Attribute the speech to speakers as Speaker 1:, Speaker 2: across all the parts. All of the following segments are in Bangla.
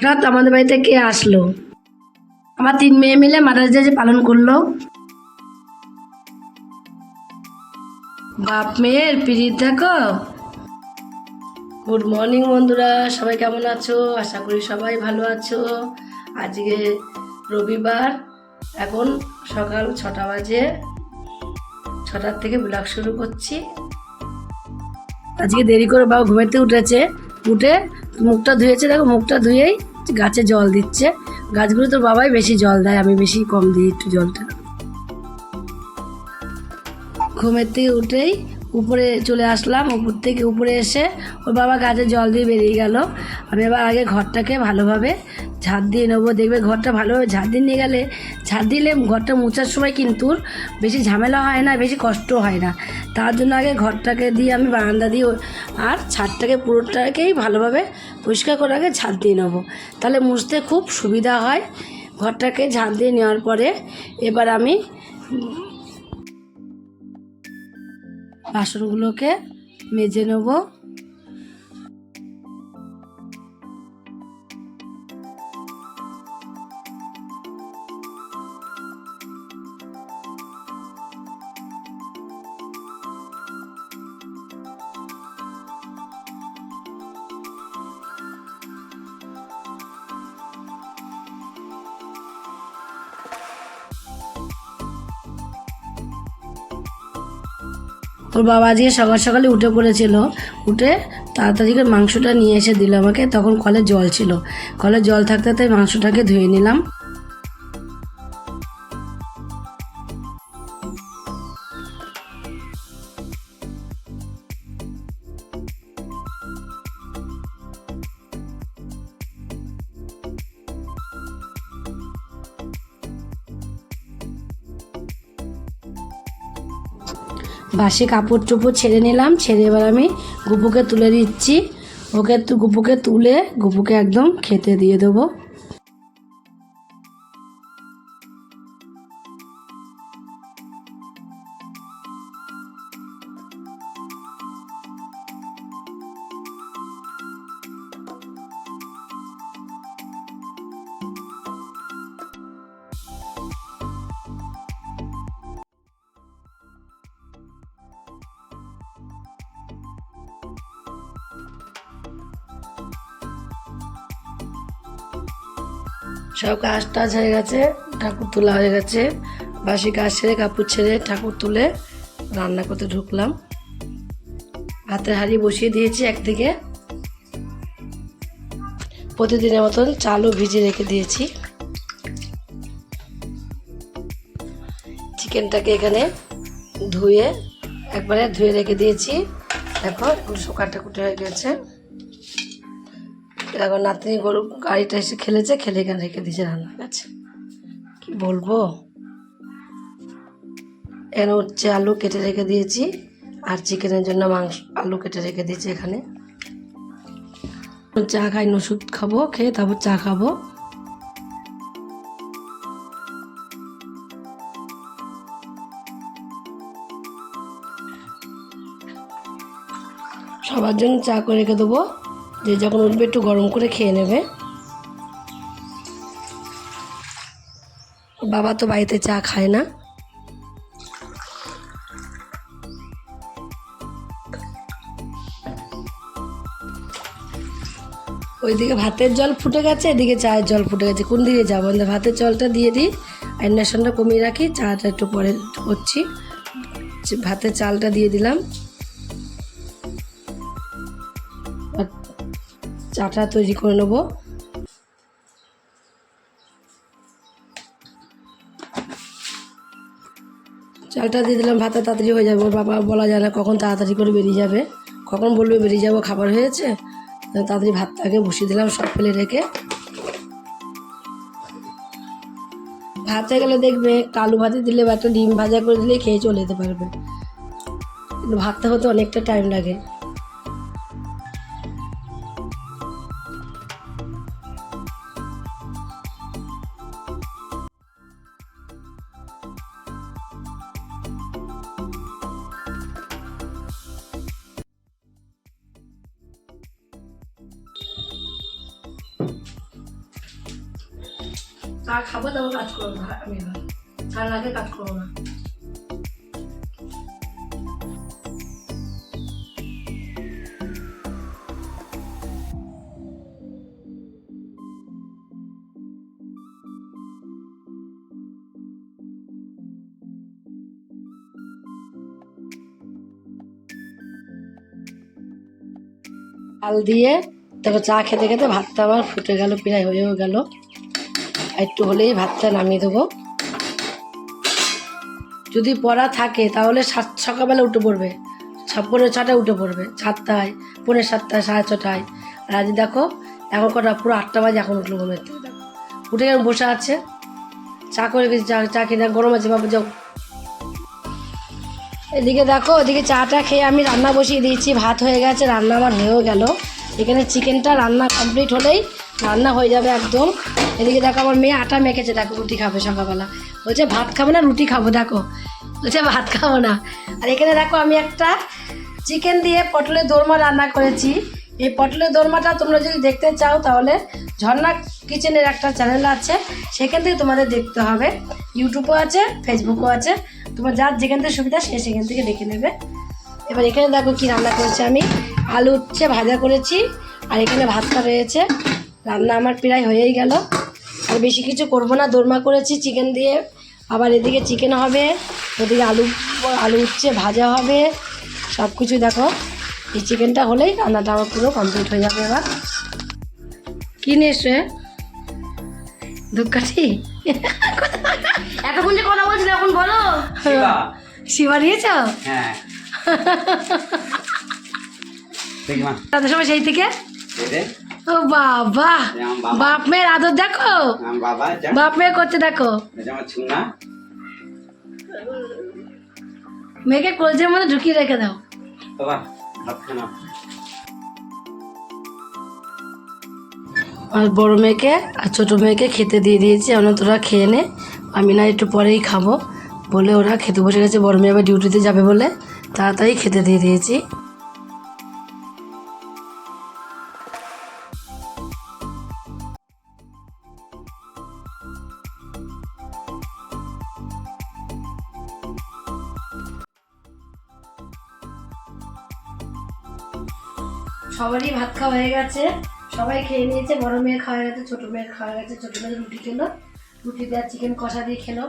Speaker 1: হঠাৎ আমাদের বাড়িতে কে আসলো? আমার তিন মেয়ে মিলে মাদার্স ডে যে পালন করল। বাপ মেয়ের পিরিত দেখো। গুড মর্নিং বন্ধুরা, সবাই কেমন আছো? আশা করি সবাই ভালো আছো। আজকে রবিবার, এখন সকাল ছটা বাজে। ছটার থেকে ব্লগ শুরু করছি। আজকে দেরি করে বাবা ঘুমেতে উঠেছে। উঠে মুখটা ধুয়েছে, দেখো মুখটা ধুয়েই গাছে জল দিচ্ছে। গাছগুলো তো বাবাই বেশি জল দেয়, আমি বেশি কম দিই একটু জলটা। ঘুমের থেকে উঠেই উপরে চলে আসলাম, উপর থেকে উপরে এসে ওর বাবা গাছে জল দিয়ে বেরিয়ে গেল। আমি এবার আগে ঘরটাকে ভালোভাবে ঝাড় দিয়ে নেব, দেখবে ঘরটা ভালোভাবে ঝাড় দিয়ে নিয়ে গেলে ঝাড় দিলে ঘরটা মোছার সময় কিন্তু বেশি ঝামেলা হয় না, বেশি কষ্ট হয় না। তার জন্য আগে ঘরটাকে দিয়ে আমি বারান্দা দিয়ে আর ছাদটাকে পুরোটাকেই ভালোভাবে পরিষ্কার করে আগে ঝাড় দিয়ে নেব। তাহলে মুছতে খুব সুবিধা হয়। ঘরটাকে ঝাড় দিয়ে নেওয়ার পরে এবার আমি বাসনগুলোকে মেজে নেব। তোর বাবা আজকে সকাল সকালে উঠে পড়েছিল, উঠে তাড়াতাড়ি করে মাংসটা নিয়ে এসে দিল আমাকে। তখন কলে জল ছিল। কলে জল থাকতে তাই মাংসটাকে ধুয়ে নিলাম। বাসি কাপড় চোপড় ছেড়ে নিলাম, ছেড়ে এবার আমি গুপুকে তুলে দিচ্ছি। ওকে গুপুকে তুলে গুপুকে একদম খেতে দিয়ে দেবো। সব কাজ টাজ হয়ে গেছে, ঠাকুর তোলা হয়ে গেছে। বাসি কাজ ছেড়ে কাপড় ছেড়ে ঠাকুর তুলে রান্না করতে ঢুকলাম। ভাতের হাঁড়ি বসিয়ে দিয়েছি একদিকে। প্রতিদিনের মতন চালও ভিজে রেখে দিয়েছি। চিকেনটাকে এখানে ধুয়ে একবারে ধুয়ে রেখে দিয়েছি। একটু শুকাটা কুটে হয়ে গেছে। এখন নাতনি গরু গাড়িটা এসে খেলেছে খেলে এখানে রেখে দিয়েছে রান্নার কাছে কি বলব? এখানে হচ্ছে আলু কেটে রেখে দিয়েছি আর চিকেনের জন্য মাংস আলু কেটে রেখে দিয়েছি এখানে। চা খাই ওষুধ খাব খেয়ে তারপর চা খাব। সবার জন্য চা করে রেখে দেবো। যে যখন উঠবে একটু গরম করে খেয়ে নেবে। বাবা তো বাড়িতে চা খায় না। ওইদিকে ভাতের জল ফুটে গেছে, এদিকে চায়ের জল ফুটে গেছে। কোন দিকে যাব? ভাতের জলটা দিয়ে দিই ইন্ডাকশনটা কমিয়ে রাখি, চাটা একটু পরে করছি। ভাতের চালটা দিয়ে দিলাম। চাটা তৈরি করে নেব। চালটা দিয়ে দিলাম, ভাতটা তাড়াতাড়ি হয়ে যাবে। ওর বাবা বলা যায় না কখন তাড়াতাড়ি করে বেরিয়ে যাবে। কখন বলবে বেরিয়ে যাব, খাবার হয়েছে? তাড়াতাড়ি ভাতটাকে বসিয়ে দিলাম, সব ফেলে রেখে। ভাত হয়ে গেলে দেখবে কালু ভাতে দিলে বা একটা ডিম ভাজা করে দিলে খেয়ে চলে যেতে পারবে। ভাতটা হতে অনেকটা টাইম লাগে। তারপর কাজ না, আমি না। কাজ না। আল দিয়ে তারপর চা খেতে খেতে ভাতটা আবার ফুটে গেল, প্রায় হয়েও গেল। একটু হলেই ভাতটা নামিয়ে দেবো। যদি পড়া থাকে, তাহলে সাত, সকালবেলা উঠে পড়বে। পনেরো ছটায় উঠে পড়বে, সাতটায় পনেরো সাতটায়, সাড়ে ছটায়। আর আজ দেখো, এখন কটা, পুরো আটটা বাজে এখন উঠল ঘুমের। উঠে গেলাম বসে আছে। চা করে গেছি চা চা দেখ গরম আছে, বাবু যাও। এদিকে দেখো ওদিকে চাটা খেয়ে আমি রান্না বসিয়ে দিয়েছি, ভাত হয়ে গেছে, রান্না আমার হয়েও গেল। এখানে চিকেনটা রান্না কমপ্লিট হলেই রান্না হয়ে যাবে একদম। এদিকে দেখো আমার মেয়ে আটা মেখেছে, দেখো রুটি খাবে সকালবেলা। বলছে, ভাত খাব না, রুটি খাব, দেখো। বলছে, ভাত খাব না। আর এখানে দেখো আমি একটা চিকেন দিয়ে পটলের দোরমা রান্না করেছি। এই পটলের দোরমাটা তোমরা যদি দেখতে চাও, তাহলে ঝর্ণা কিচেনের একটা চ্যানেল আছে। সেখান থেকে তোমাদের দেখতে হবে। ইউটিউবও আছে ফেসবুকও আছে। তোমার যার যেখান থেকে সুবিধা, সে সেখান থেকে দেখে নেবে। এবার এখানে দেখো কি রান্না করেছি আমি। আলু উচ্ছে ভাজা করেছি, আর এখানে ভাতটা রয়েছে। রান্না আমার প্রায় হয়েই গেল। আর বেশি কিছু করব না। দোরমা করেছি চিকেন দিয়ে। আবার এদিকে চিকেন হবে ওদিকে আলু আলু উচ্ছে ভাজা হবে। সব কিছু দেখো এই চিকেনটা হলেই রান্নাটা আমার পুরো কমপ্লিট হয়ে যাবে এবার। কি নিয়ে এসছো এ? ধূপকাঠি?
Speaker 2: এতক্ষণ যে কথা বলছিল এখন বলো।
Speaker 3: শিবা।
Speaker 1: নিয়েছ?
Speaker 3: হ্যাঁ।
Speaker 1: তাদের সময় সেই থেকে? ও বাবা
Speaker 3: আমার বাবা।
Speaker 1: বাপ মেয়ের আদর দেখো।
Speaker 3: এটা
Speaker 1: বাপ মেয়ে করতে দেখো। মেয়েকে কলজের মধ্যে ঢুকিয়ে রেখে দাও। আর বড় মেয়েকে আর ছোটো মেয়েকে খেতে দিয়ে দিয়েছি। আমরা তোরা খেয়ে নে। আমি না একটু পরেই খাব। বলে ওরা খেতে বসে গেছে। বড় মেয়ে আবার ডিউটিতে যাবে বলে। তাড়াতাড়ি খেতে দিয়ে দিয়েছি। সবারই ভাত খাওয়া হয়ে গেছে। সবাই খেয়ে নিয়েছে, বড় মেয়ে খাওয়া গেছে, ছোট মেয়ে খাওয়া গেছে, ছোট মেয়ে রুটি খেলো। রুটি দেওয়া চিকেন কষা দিয়ে খেলো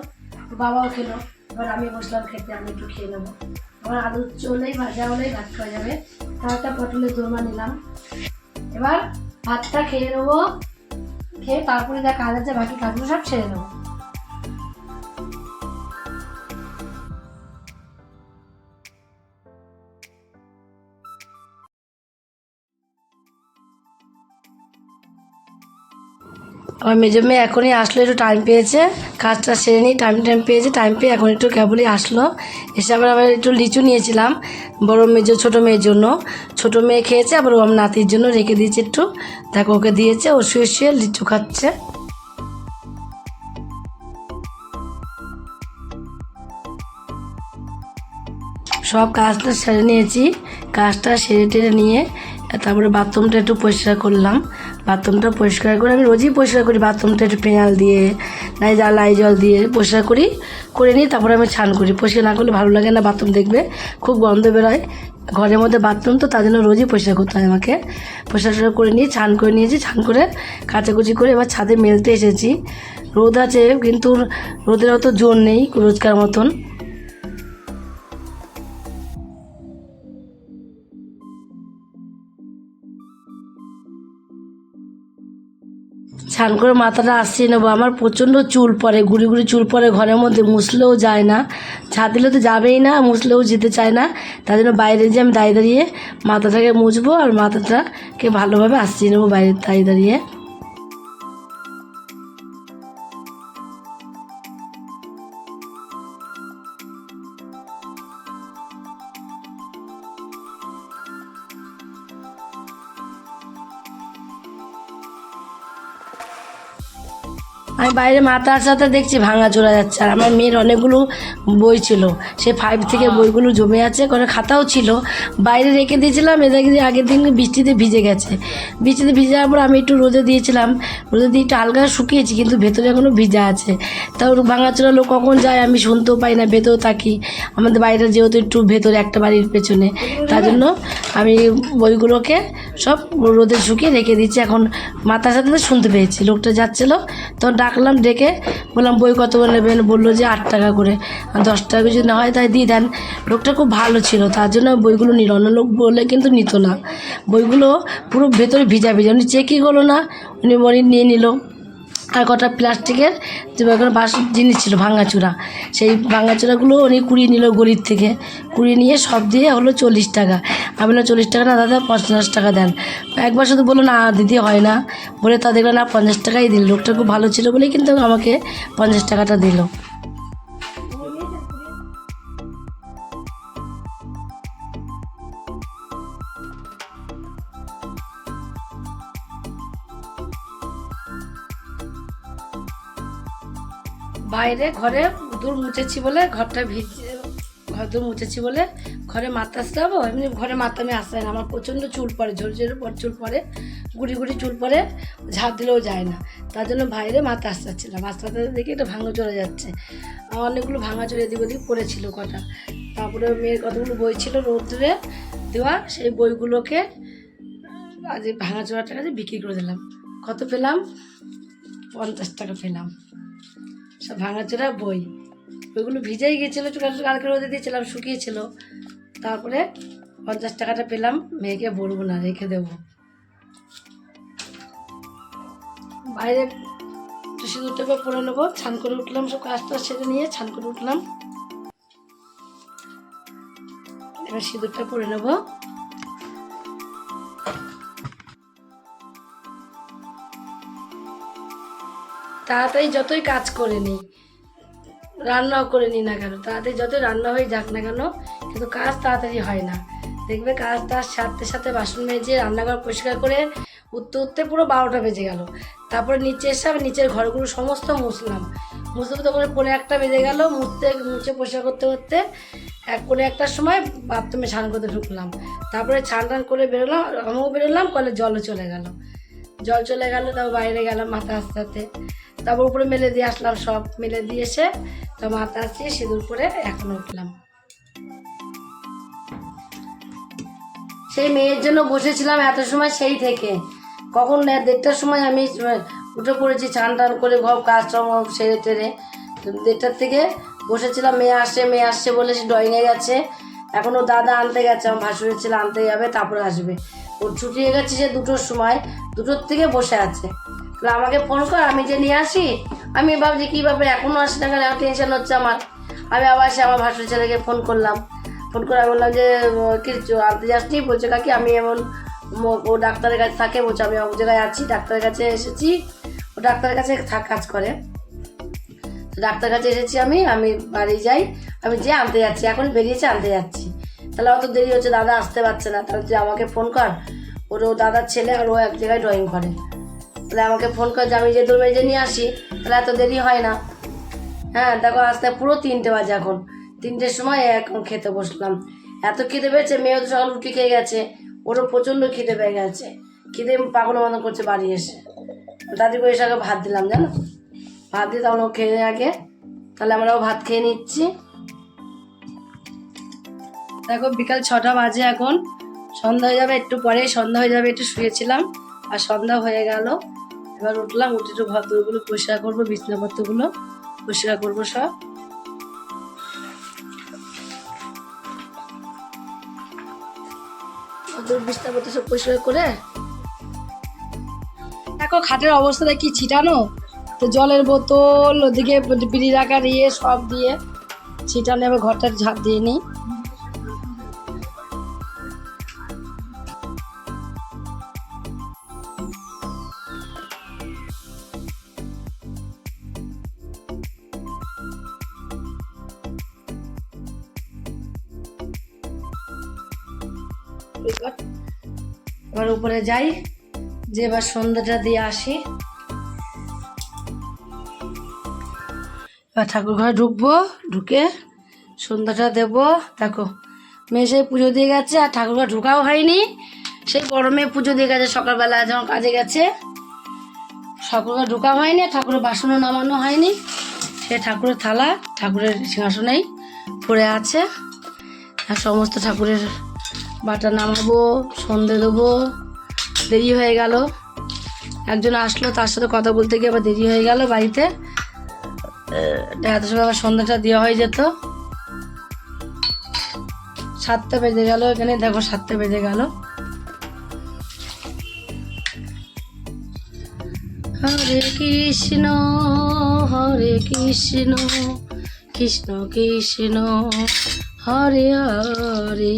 Speaker 1: বাবাও খেলো। এবার আমি বসলাম খেতে, আমি একটু খেয়ে নেব। আমার আলু চলেই, ভাজা হলেই ভাত খাওয়া যাবে। তার একটা পটলের দোরমা নিলাম। এবার ভাতটা খেয়ে নেব। খেয়ে তারপরে যা কাজ আছে বাকি কাজগুলো সব ছেড়ে নেব। আমার মেজো মেয়ে এখনই আসলো, একটু টাইম পেয়েছে। কাজটা সেরে নিই টাইম টাইম পেয়েছে টাইম পেয়ে এখন একটু কেবলই আসলো। এসে আবার আবার একটু লিচু নিয়েছিলাম, বড় মেজো, ছোটো মেয়ের জন্য। ছোটো মেয়ে খেয়েছে, আবার ও আমার নাতির জন্য রেখে দিয়েছে একটু। দেখো, ওকে দিয়েছে, ও শুয়ে শুয়ে লিচু খাচ্ছে। সব কাজটা সেরে নিয়েছি। কাজটা সেরে টেরে নিয়ে, তারপরে বাথরুমটা একটু পরিষ্কার করলাম। বাথরুমটা পরিষ্কার করে, আমি রোজই পরিষ্কার করি বাথরুমটা একটু পেঁয়াল দিয়ে, নাই যা লাই জল দিয়ে পরিষ্কার করি, করে নিয়ে তারপরে আমি ছান করি। পরিষ্কার না করলে ভালো লাগে না বাথরুম দেখবে, খুব গন্ধ বেরোয়। ঘরের মধ্যে বাথরুম তো তার জন্য রোজই পরিষ্কার করতে হয় আমাকে। পরিষ্কার করে নিয়ে ছান করে নিয়েছি, স্নান করে কাচাকুচি করে এবার ছাদে মেলতে এসেছি। রোদ আছে কিন্তু রোদের অত জোর নেই রোজকার মতন। স্নান করে মাথাটা আসছে নেব। আমার প্রচণ্ড চুল পরে গুড়ি গুড়ি চুল পরে ঘরের মধ্যে মুছলেও যায় না। ছাদ দিলে তো যাবেই না মুছলেও যেতে চায় না। তার জন্য বাইরে যে আমি দাঁড়িয়ে দাঁড়িয়ে মাথাটাকে মুছবো আর মাথাটাকে ভালোভাবে আসছে নেব বাইরে দাঁড়িয়ে দাঁড়িয়ে। আমি বাইরে মাথার সাথে দেখছি ভাঙা চলে যাচ্ছে। আর আমার মেয়ের অনেকগুলো বই ছিল। সে ফাইভ থেকে বইগুলো জমে আছে করে খাতাও ছিল। বাইরে রেখে দিয়েছিলাম এদেরকে আগের দিন বৃষ্টিতে ভিজে গেছে। বৃষ্টিতে ভিজে যাওয়ার পর আমি একটু রোদে দিয়েছিলাম। রোদে দিয়ে একটু হালকা শুকিয়েছি কিন্তু ভেতরে এখনও ভিজা আছে। তাও ভাঙা চোরা লোক কখন যায় আমি শুনতেও পাই না ভেতরেও থাকি। আমাদের বাইরে যেহেতু একটু ভেতরে একটা বাড়ির পেছনে। তার জন্য আমি বইগুলোকে সব রোদে শুকিয়ে রেখে দিচ্ছি এখন মাথার সাথে তো শুনতে পেয়েছি। লোকটা যাচ্ছিল তখন ডাকলাম ডেকে বললাম, বই কত করে নেবেন বলল যে আট টাকা করে। আর দশ টাকা যদি না হয়, তাই দিয়ে দেন। লোকটা খুব ভালো ছিল, তার জন্য বইগুলো নিল অন্য লোক বলে কিন্তু নিত না। বইগুলো পুরো ভেতরে ভিজা ভিজা। উনি চেকই করল না, উনি মনে নিয়ে নিল। আর কটা প্লাস্টিকের যে বাস জিনিস ছিল ভাঙাচূড়া সেই ভাঙাচূড়াগুলো উনি কুড়িয়ে নিল গলির থেকে। কুড়িয়ে নিয়ে সব দিয়ে হলো চল্লিশ টাকা। আমি না চল্লিশ টাকা না দাদা, পঞ্চাশ টাকা দেন। একবার শুধু বলল, না দিদি, হয় না। বলে তা দেখল, না, পঞ্চাশ টাকাই দিল। লোকটা খুব ভালো ছিল বলেই কিন্তু আমাকে পঞ্চাশ টাকাটা দিল। বাইরে ঘরে দূর মুছেছি বলে ঘরটা ভিজে ঘর দূর মুছেছি বলে ঘরে মাথা আসতে যাব এমনি ঘরে মাথা আমি আসতে না। আমার প্রচণ্ড চুল পড়ে ঝোল ঝোল পর চুল পড়ে, গুড়ি গুড়ি চুল পড়ে, ঝাঁপ দিলেও যায় না। তার জন্য বাইরে মাথা আসতে যাচ্ছিলাম আস্তে আস্তে দেখি একটা ভাঙা চলে যাচ্ছে। আমার অনেকগুলো ভাঙা চলে এদিক ওদিক পড়েছিল কটা। তারপরে মেয়ের কতগুলো বই ছিল রোদ্রে দেওয়া, সেই বইগুলোকে আজ এই ভাঙা চোরাটার কাছে বিক্রি করে দিলাম। কত পেলাম? পঞ্চাশ টাকা পেলাম। সব ভাঙাচোরা বই। ওইগুলো ভিজেই গেছিল কালকে রোদে দিয়েছিলাম, শুকিয়েছিল। তারপরে পঞ্চাশ টাকাটা পেলাম, মেয়েকে বলব না, রেখে দেবো। বাইরে একটু সিঁদুরটাকে পরে নেব, ছান করে উঠলাম, সব কাজটা সেরে নিয়ে ছান করে উঠলাম। এবার সিঁদুরটা পরে নেব। তাড়াতাড়ি যতই কাজ করে নিই, রান্নাও করে নিই না কেন? তাড়াতাড়ি যতই রান্না হয়ে যাক না কেন, কিন্তু কাজ তাড়াতাড়ি হয় না। দেখবে কাজটা সাথে সাথে বাসন মেজে রান্নাঘর পরিষ্কার করে উঠতে উঠতে পুরো বারোটা বেজে গেল। তারপরে নিচে এসে আমি নিচের ঘরগুলো সমস্ত মুছলাম। মুছতে করে পরে একটা বেজে গেল, মুছতে মুছে পরিষ্কার করতে করতে এক পরে একটার সময় বাথরুমে স্নান করতে ঢুকলাম। তারপরে ছান টান করে বেরোলাম, আমিও বেরোলাম, কলে জলও চলে গেল। জল চলে গেল, তারপর বাইরে গেলাম মাথা আসতে। তারপর উপরে মেলে দিয়ে আসলাম সব। মেলে দিয়ে এসে তো মাথা সিঁদুর পরে এখন উঠলাম। সেই মেয়ের জন্য বসেছিলাম এত সময় সেই থেকে। কখন দেড়টার সময় আমি উঠে পড়েছি চান টান করে ঘর, কাজ সেরে টেরে। দেড়টার থেকে বসেছিলাম, মেয়ে আসছে মেয়ে আসছে বলে সে ড্রয়িংয়ে গেছে। এখন ও দাদা আনতে গেছে, আমার ভাসুরের ছেলে আনতে যাবে, তারপরে আসবে। ওর ছুটি হয়ে গেছে সে দুটোর সময়, দুটোর থেকে বসে আছে। আমাকে ফোন কর আমি যে নিয়ে আসি আমি ভাবছি কী ব্যাপার এখনও আসি না কেন টেনশন হচ্ছে আমার। আমি আবার সে আমার ভাসুর ছেলেকে ফোন করলাম। ফোন করে আমি বললাম যে আহ, কি আনতে যাসনি? বলছে কাকি আমি এমন ও ডাক্তারের কাছে থাকে বলছে আমি অমুক জায়গায় আছি ডাক্তারের কাছে এসেছি। ও ডাক্তারের কাছে থাক কাজ করে। তো ডাক্তারের কাছে এসেছি আমি আমি বাড়ি যাই। আমি যে আনতে যাচ্ছি এখন বেরিয়েছে আনতে যাচ্ছি। তাহলে অত দেরি হচ্ছে দাদা আসতে পারছে না। তাহলে তুই আমাকে ফোন কর। ওর ও দাদার ছেলে আর ও এক জায়গায় ড্রয়িং করে। তাহলে আমাকে ফোন কর যে আমি যে তোর মেজে নিয়ে আসি, তাহলে এত দেরি হয় না। হ্যাঁ দেখো আসতে পুরো তিনটে বাজে এখন। তিনটের সময় এখন খেতে বসলাম। এত খিদে পেয়েছে মেয়েও তো সকাল রুটি খেয়ে গেছে। ওরও প্রচণ্ড খিদে পেয়ে গেছে। খিদে পাগল মতো করছে বাড়ি এসে। দাদি করে এসে ভাত দিলাম, জানো? ভাত দিয়ে তখন ও খেয়ে আগে। তাহলে আমরাও ভাত খেয়ে নিচ্ছি। দেখো বিকাল ছটা বাজে এখন। সন্ধ্যা হয়ে যাবে, একটু পরে সন্ধ্যা হয়ে যাবে, একটু শুয়েছিলাম। আর সন্ধ্যা হয়ে গেল। এবার উঠলাম, উঠে ঘর দৌড়গুলো পরিষ্কার করব বিছনাপত্রগুলো পরিষ্কার করব সব। বিছনাপত্র সব পরিষ্কার করে। দেখো খাটের অবস্থাটা কি ছিটানো? তো জলের বোতল, ওদিকে বিড়ি রাখার ইয়ে সব দিয়ে ছিটানো এবার ঘরটা ঝাঁপ দিয়ে নিই। এবার। উপরে যাই, যে এবার সন্ধ্যাটা দিয়ে আসি। এবার ঠাকুর ঘরে ঢুকবো, ঢুকে সন্ধ্যাটা দেবো। দেখো, মেয়ে সেই পুজো দিয়ে গেছে, আর ঠাকুর ঘরে ঢুকাও হয়নি। সেই মেয়ে পুজো দিয়ে গেছে, সকালবেলা যখন কাজে গেছে। ঠাকুর ঘরে ঢুকা হয়নি ঠাকুরের বাসনও নামানো হয়নি। সে ঠাকুরের থালা, ঠাকুরের সিংহাসনেই পড়ে আছে। আর সমস্ত ঠাকুরের বাটা নামাবো সন্ধে দেবো দেরি হয়ে গেল। একজন আসলো তার সাথে কথা বলতে গিয়ে আবার দেরি হয়ে গেল বাড়িতে। এত সময় আবার সন্ধ্যাটা দেওয়া হয়ে যেত। সাতটা বেজে গেল এখানে দেখো সাতটা বেজে গেল। হরে কৃষ্ণ হরে কৃষ্ণ কৃষ্ণ কৃষ্ণ হরে হরে।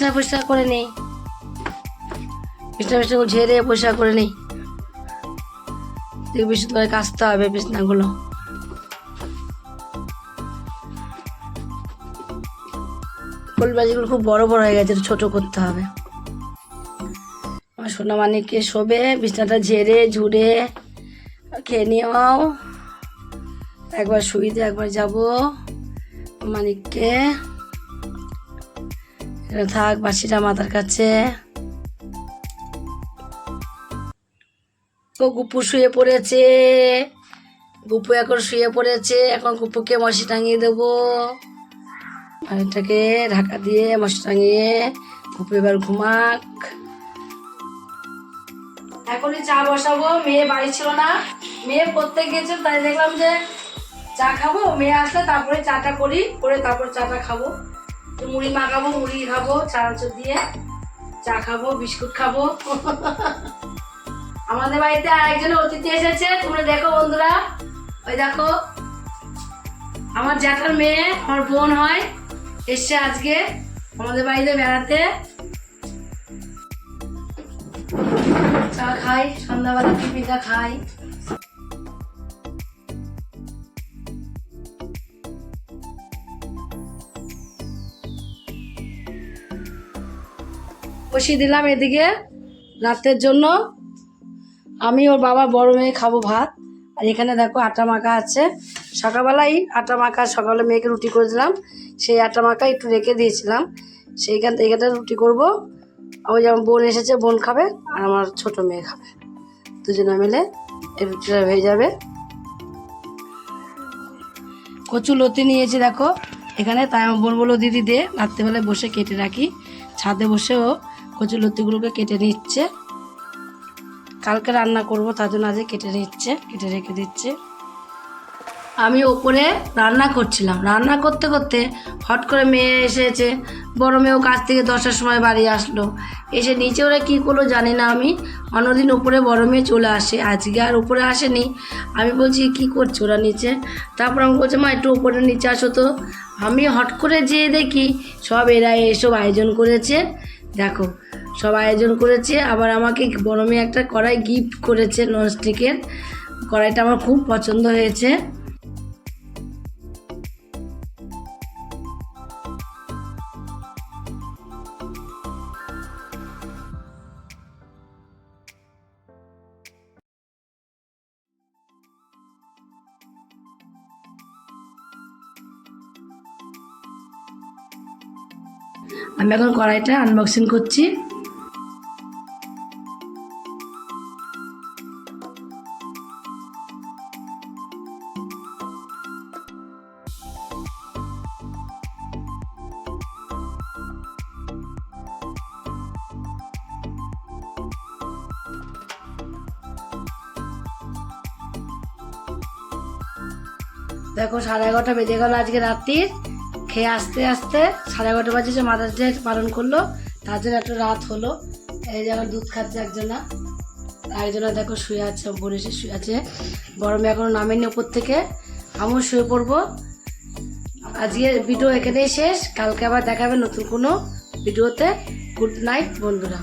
Speaker 1: বিছনা পরিষ্কার করে নেই। বিছনা বিছনা ঝেড়ে পরিষ্কার করে নেই। শুধু করে কাচতে হবে বিছনাগুলো। ফুলবাজিগুলো খুব বড় বড় হয়ে গেছে ছোট করতে হবে। আমার সোনা মানিককে শোবে, বিছনাটা ঝেড়ে, ঝুড়ে, খেয়ে নিও। একবার শুইতে একবার যাব। মানিককে থাক, বাসিটা মাথার কাছে। ও গুপু শুয়ে পড়েছে। গুপু এখন শুয়ে পড়েছে। এখন গুপুকে মশি টাঙিয়ে দেবো। বাড়িটাকে ঢাকা দিয়ে মশি টাঙিয়ে গুপু এবার ঘুমাক। এখনই চা বসাবো। মেয়ে বাড়ি ছিল না। মেয়ে পড়তে গিয়েছিল তাই দেখলাম যে চা খাব। মেয়ে আসলে তারপরে চাটা করি, করে তারপর চাটা খাব। তো মুড়ি মাখাবো, মুড়ি খাব, চানাচুর দিয়ে চা খাব, বিস্কুট খাব। আমাদের বাড়িতে আরেকজন অতিথি এসেছে, তোমরা দেখো বন্ধুরা। ওই দেখো, আমার জ্যাঠার মেয়ে, আমার বোন হয়, এসছে আজকে আমাদের বাড়িতে বেড়াতে। চা খাই, সন্ধ্যাবেলা টিপিটা খাই। বসিয়ে দিলাম এদিকে রাতের জন্য। আমি ওর বাবা বড় মেয়ে খাব ভাত। আর এখানে দেখো আটা মাখা আছে। সকালবেলাই আটা মাখা, সকালে মেয়েকে রুটি করে দিলাম। সেই আটা মাখা একটু রেখে দিয়েছিলাম। সেইখান থেকে রুটি করব। ওই যেমন বোন এসেছে, বোন খাবে, আর আমার ছোট মেয়ে খাবে। দুজনে মিলে এই রুটিটা হয়ে যাবে। কচু লতি নিয়েছি দেখো। এখানে তাই আমার বোন বলো দিদি দে, রাত্রেবেলায় বসে কেটে রাখি। ছাদে বসেও কচু লতিগুলোকে কেটে নিচ্ছে। কালকে রান্না করব, তার জন্য আজকে কেটে নিচ্ছে, কেটে রেখে দিচ্ছে। আমি ওপরে রান্না করছিলাম। রান্না করতে করতে হট করে মেয়ে এসেছে। বড় মেয়েও কাছ থেকে দশটার সময় বাড়ি আসলো। এসে নিচে ওরা কী করল জানি না আমি। অন্যদিন ওপরে বড় মেয়ে চলে আসে। আজকে আর ওপরে আসেনি। আমি বলছি, কি করছে ওরা নিচে? তারপর আমি বলছি, মা, একটু ওপরে নিচে আসো তো। আমি হট করে যেয়ে দেখি, সব এরা এসব আয়োজন করেছে। দেখো সব আয়োজন করেছে, আবার আমাকে বড় একটা কড়াই গিফট করেছে ননস্টিকের কড়াইটা আমার খুব পছন্দ হয়েছে। আমি এখন কড়াইটা আনবক্সিং করছি। দেখো সাড়ে এগারোটা বেজে গেল আজকে রাত্রির। খেয়ে আস্তে আস্তে সাড়ে এগারোটা বাজে যে মাদার ডে পালন করল তাদের একটু রাত হলো। এই যে আমার দুধ খাচ্ছে একজনা একজনা দেখো শুয়ে আছে বোন এসে শুয়ে আছে। গরমে এখনও নামেনি ওপর থেকে। আমিও শুয়ে পড়ব। আজকে ভিডিও এখানেই শেষ। কালকে আবার দেখাবে নতুন কোনো ভিডিওতে গুড নাইট বন্ধুরা।